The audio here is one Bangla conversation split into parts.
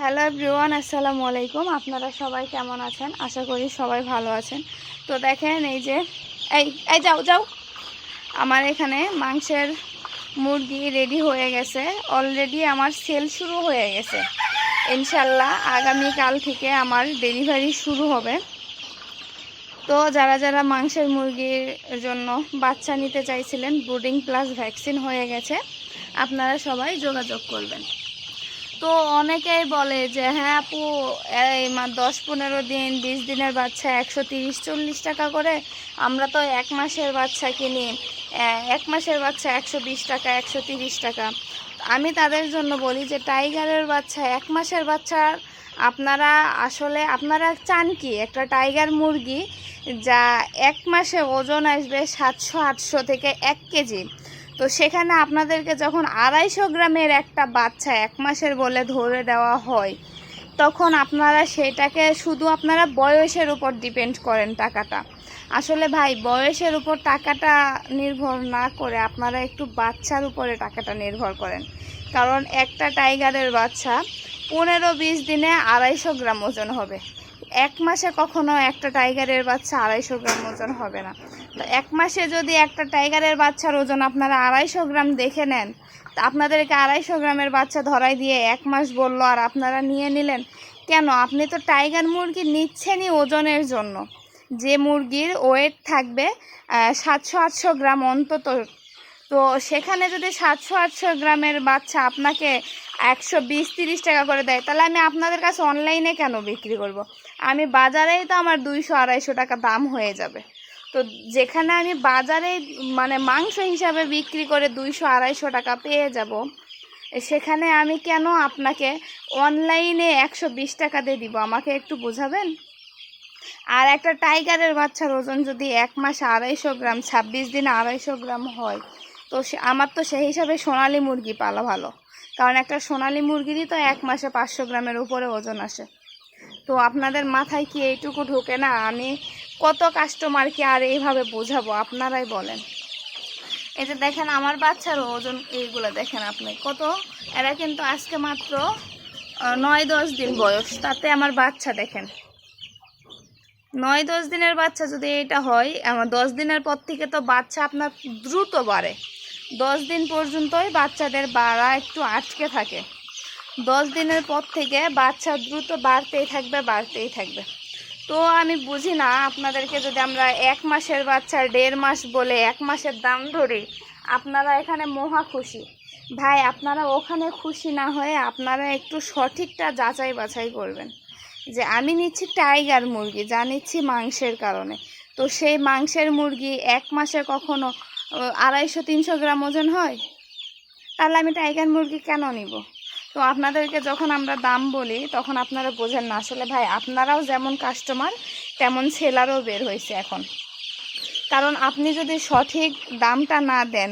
হ্যালো এভরিওয়ান আসসালামু আলাইকুম। আপনারা সবাই কেমন আছেন? আশা করি সবাই ভালো আছেন। তো দেখেন এই যে, এই এই যাও যাও। আমার এখানে মাংসের মুরগি রেডি হয়ে গেছে। অলরেডি আমার সেল শুরু হয়ে গেছে। ইনশাল্লাহ আগামীকাল থেকে আমার ডেলিভারি শুরু হবে। তো যারা যারা মাংসের মুরগির জন্য বাচ্চা নিতে চাইছিলেন ব্রুডিং প্লাস ভ্যাকসিন হয়ে গেছে, আপনারা সবাই যোগাযোগ করবেন। তো অনেকেই বলে যে হ্যাঁ আপু, এই মা- দশ পনেরো দিন, বিশ দিনের বাচ্চা একশো তিরিশ, চল্লিশ টাকা করে। আমরা তো এক মাসের বাচ্চা কিনি। এক মাসের বাচ্চা একশো বিশ টাকা, একশো তিরিশ টাকা। আমি তাদের জন্য বলি যে, টাইগারের বাচ্চা, এক মাসের বাচ্চা, আপনারা আসলে, আপনারা চান কি? একটা টাইগার মুরগি যা এক মাসে ওজন আসবে সাতশো, আটশো থেকে এক কেজি। তো সেখানে আপনাদেরকে যখন আড়াইশো গ্রামের একটা বাচ্চা এক মাসের বলে ধরে দেওয়া হয়, তখন আপনারা সেটাকে শুধু আপনারা বয়সের উপর ডিপেন্ড করেন টাকাটা। আসলে ভাই, বয়সের উপর টাকাটা নির্ভর না করে আপনারা একটু বাচ্চার উপরে টাকাটা নির্ভর করেন। কারণ একটা টাইগারের বাচ্চা পনেরো বিশ দিনে আড়াইশো গ্রাম ওজন হবে। এক মাসে কখনো একটা টাইগারের বাচ্চা আড়াইশো গ্রাম ওজন হবে না। তো এক মাসে যদি একটা টাইগারের বাচ্চার ওজন আপনারা আড়াইশো গ্রাম দেখে নেন, তা আপনাদেরকে আড়াইশো গ্রামের বাচ্চা ধরাই দিয়ে এক মাস বলল, আর আপনারা নিয়ে নিলেন? কেন? আপনি তো টাইগার মুরগি নিচ্ছেনই ওজনের জন্য। যে মুরগির ওয়েট থাকবে সাতশো আটশো গ্রাম অন্তত তো সেখানে যদি সাতশো আটশো গ্রামের বাচ্চা আপনাকে একশো বিশ তিরিশ টাকা করে দেয়, তাহলে আমি আপনাদের কাছে অনলাইনে কেন বিক্রি করব। আমি বাজারেই তো আমার দুইশো আড়াইশো টাকা দাম হয়ে যাবে। তো যেখানে আমি বাজারে মানে মাংস হিসাবে বিক্রি করে দুইশো আড়াইশো টাকা পেয়ে যাব, সেখানে আমি কেন আপনাকে অনলাইনে একশো বিশ টাকা দিয়ে দিব? আমাকে একটু বোঝাবেন? আর একটা টাইগারের বাচ্চার ওজন যদি এক মাসে আড়াইশো গ্রাম, ছাব্বিশ দিনে আড়াইশো গ্রাম হয় তো আমার তো সেই হিসাবে সোনালি মুরগি পালা ভালো। কারণ একটা সোনালি মুরগিরই তো এক মাসে পাঁচশো গ্রামের উপরে ওজন আসে। তো আপনাদের মাথায় কি এইটুকু ঢোকে না? আমি কত কাস্টমারকে আর এইভাবে বোঝাবো? আপনারাই বলেন। এই যে দেখেন, আমার বাচ্চার ওজন এইগুলো দেখেন আপনি। কত? এরা কিন্তু আজকে মাত্র নয় দশ দিন বয়স। তাতে আমার বাচ্চা দেখেন। নয়, দশ দিনের বাচ্চা যদি এটা হয় আমার দশ দিনের পর থেকে তো বাচ্চা আপনার দ্রুত বাড়ে। দশ দিন পর্যন্তই বাচ্চাদের বাড়া একটু আটকে থাকে। দশ দিনের পর থেকে বাচ্চা দ্রুত বাড়তেই থাকবে বাড়তেই থাকবে। তো আমি বুঝি না, আপনাদেরকে যদি আমরা এক মাসের বাচ্চা, দেড় মাস বলে এক মাসের দাম ধরি, আপনারা এখানে মহা খুশি। ভাই, আপনারা ওখানে খুশি না হয়ে আপনারা একটু সঠিকটা যাচাই বাছাই করবেন। যে আমি নিচ্ছি টাইগার মুরগি, যা নিচ্ছি মাংসের কারণে। তো সেই মাংসের মুরগি এক মাসে কখনো আড়াইশো, তিনশো গ্রাম ওজন হয়? তাহলে আমি টাইগার মুরগি কেন নিব? তো আপনাদেরকে যখন আমরা দাম বলি, তখন আপনারা বোঝেন না। আসলে ভাই, আপনারাও যেমন কাস্টমার তেমন সেলারও বের হয়েছে এখন। কারণ আপনি যদি সঠিক দামটা না দেন,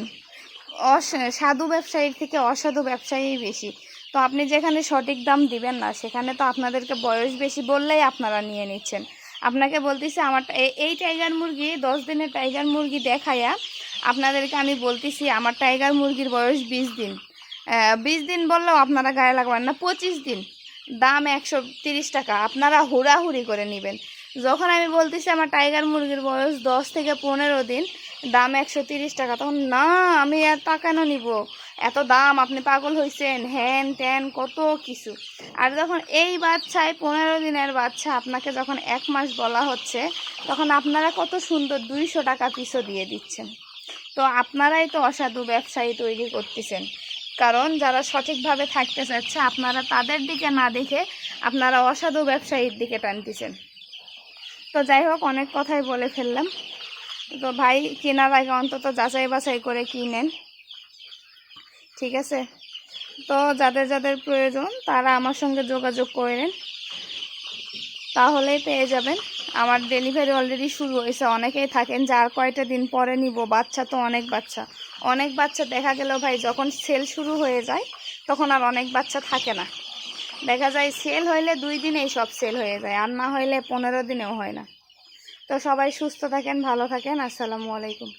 অস, সাধু ব্যবসায়ীর থেকে অসাধু ব্যবসায়ী বেশি। তো আপনি যেখানে সঠিক দাম দিবেন না, সেখানে তো আপনাদেরকে বয়স বেশি বললেই আপনারা নিয়ে নিচ্ছেন। আপনাকে বলতেছি, আমার এই টাইগার মুরগি, দশ দিনের টাইগার মুরগি দেখায়া আপনাদেরকে আমি বলতেছি, আমার টাইগার মুরগির বয়স বিশ দিন। বিশ দিন বললেও আপনারা গায়ে লাগবেন না, পঁচিশ দিন। দাম একশো তিরিশ টাকা, আপনারা হুড়াহুড়ি করে নেবেন। যখন আমি বলতেছি, আমার টাইগার মুরগির বয়স দশ থেকে পনেরো দিন, দাম একশো তিরিশ টাকা, তখন না, আমি এত কেন নিব। এত দাম, আপনি পাগল হয়েছেন হ্যান ত্যান, কত কিছু। আর যখন এই বাচ্চায় পনেরো দিনের বাচ্চা, আপনাকে যখন এক মাস বলা হচ্ছে, তখন আপনারা কত সুন্দর দুইশো টাকা পিছু দিয়ে দিচ্ছেন। তো আপনারাই তো অসাধু ব্যবসায়ী তৈরি করতেছেন। কারণ যারা সঠিকভাবে থাকতে চাচ্ছে, আপনারা তাদের দিকে না দেখে আপনারা অসাধু ব্যবসায়ীর দিকে টানতেছেন তো যাই হোক, অনেক কথাই বলে ফেললাম। তো ভাই কেনার আগে অন্তত যাচাই বাছাই করে কিনেন। ঠিক আছে? তো যাদের যাদের প্রয়োজন, তারা আমার সঙ্গে যোগাযোগ করেন। তাহলেই পেয়ে যাবেন। আমার ডেলিভারি অলরেডি শুরু হয়েছে। অনেকেই থাকেন যার কয়টা দিন পরে নিব। বাচ্চা তো অনেক বাচ্চা। অনেক বাচ্চা দেখা গেল ভাই, যখন সেল শুরু হয়ে যায়, তখন আর অনেক বাচ্চা থাকে না। দেখা যায় সেল হইলে দুই দিনেই সব সেল হয়ে যায়, আর না হইলে পনেরো দিনেও হয় না। তো সবাই সুস্থ থাকেন, ভালো থাকেন। আসসালামু আলাইকুম।